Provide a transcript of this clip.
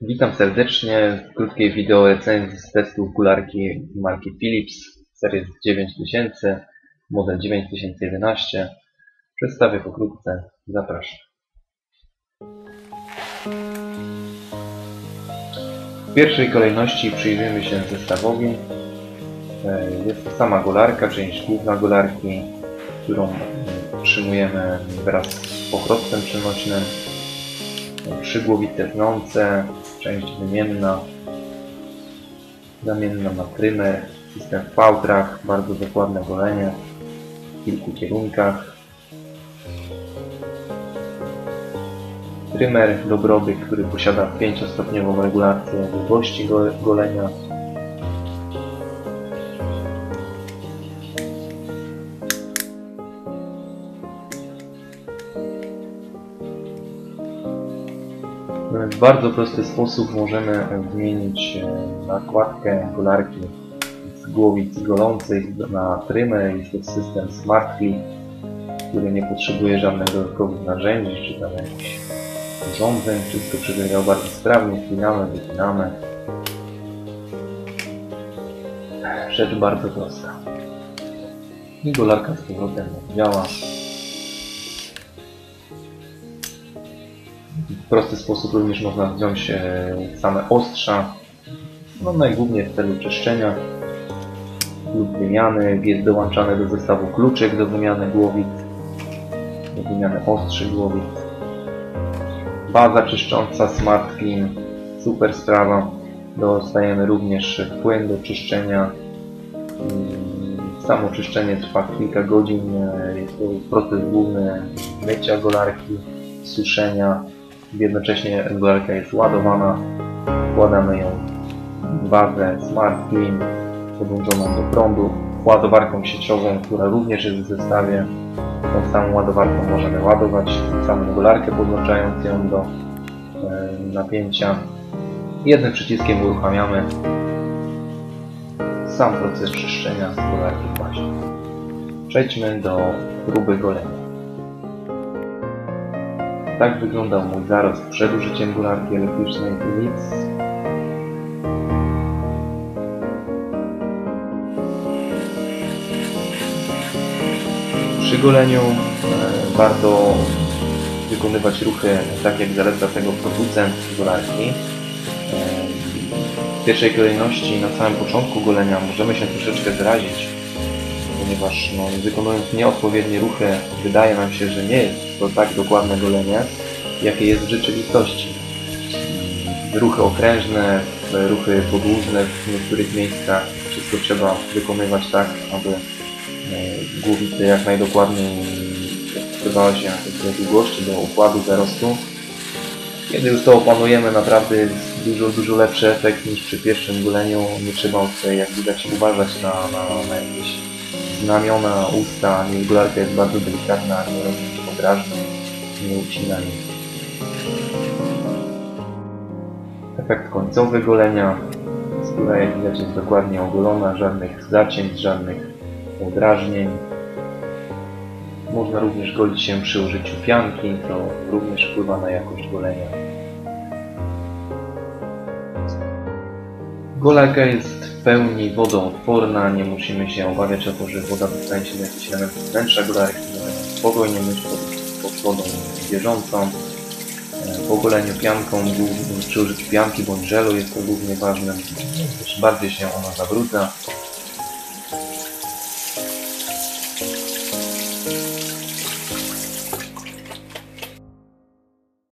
Witam serdecznie w krótkiej wideo recenzji z testów gularki marki Philips serii 9000, model 9011. Przedstawię pokrótce, zapraszam. W pierwszej kolejności przyjrzymy się zestawowi. E, Jest to sama golarka, część główna golarki, którą utrzymujemy wraz z pochrostem przenośnym trzy głowice tnące, część wymienna, zamienna na trymer, system w fałtrach, bardzo dokładne golenie w kilku kierunkach. Trymer dobrobyt, który posiada 5-stopniową regulację długości go- golenia. W bardzo prosty sposób możemy wymienić e, nakładkę golarki z głowic golących na trymę. Jest to system SmartClip, który nie potrzebuje żadnych dodatkowych narzędzi czy tam jakichś urządzeń. Wszystko przebiega bardzo sprawnie, wpinamy, wypinamy. Rzecz bardzo prosta. I golarka z powrotem działa. W prosty sposób również można wziąć e, same ostrza, no najgłówniej w celu czyszczenia lub wymiany. Jest dołączany do zestawu kluczyk do wymiany głowic, do wymiany ostrzy głowic. Baza czyszcząca Smart Clean, super sprawa. Dostajemy również płyn do czyszczenia. Samo czyszczenie trwa kilka godzin. e, Jest to proces główny mycia golarki, suszenia, jednocześnie golarka jest ładowana. Wkładamy ją w bazę Smart Clean podłączoną do prądu, ładowarką sieciową, która również jest w zestawie. Tą samą ładowarką możemy ładować samą golarkę, podłączając ją do e, napięcia. Jednym przyciskiem uruchamiamy sam proces czyszczenia golarki właśnie. Przejdźmy do próby golenia. Tak wyglądał mój zarost przed użyciem golarki elektrycznej Philips. Przy goleniu e, warto wykonywać ruchy tak jak zaleca tego producent golarki. E, W pierwszej kolejności na samym początku golenia możemy się troszeczkę zrazić, ponieważ no, wykonując nieodpowiednie ruchy wydaje nam się, że nie jest to tak dokładne golenie, jakie jest w rzeczywistości. Ruchy okrężne, ruchy podłużne w niektórych miejscach, wszystko trzeba wykonywać tak, aby e, głowice jak najdokładniej dostosowała się do długości, do układu zarostu. Kiedy już to opanujemy, naprawdę jest dużo, dużo lepszy efekt niż przy pierwszym goleniu. Nie trzeba tutaj, jak widać, uważać na, na, na jakieś znamiona, usta. Golarka jest bardzo delikatna, nie robi nic podrażnień, nie ucina nic. Efekt końcowy golenia. Skóra, jak widać, jest dokładnie ogolona, żadnych zacięć, żadnych podrażnień. Można również golić się przy użyciu pianki, to również wpływa na jakość golenia. Golarka jest pełni wodoodporna, nie musimy się obawiać o to, że woda dostanie się do jakichś elementów wnętrza możemy spokojnie myć pod, wodą bieżącą. E, Po goleniu pianką, przy użyciu pianki bądź żelu jest to głównie ważne, gdyż bardziej się ona zabrudza,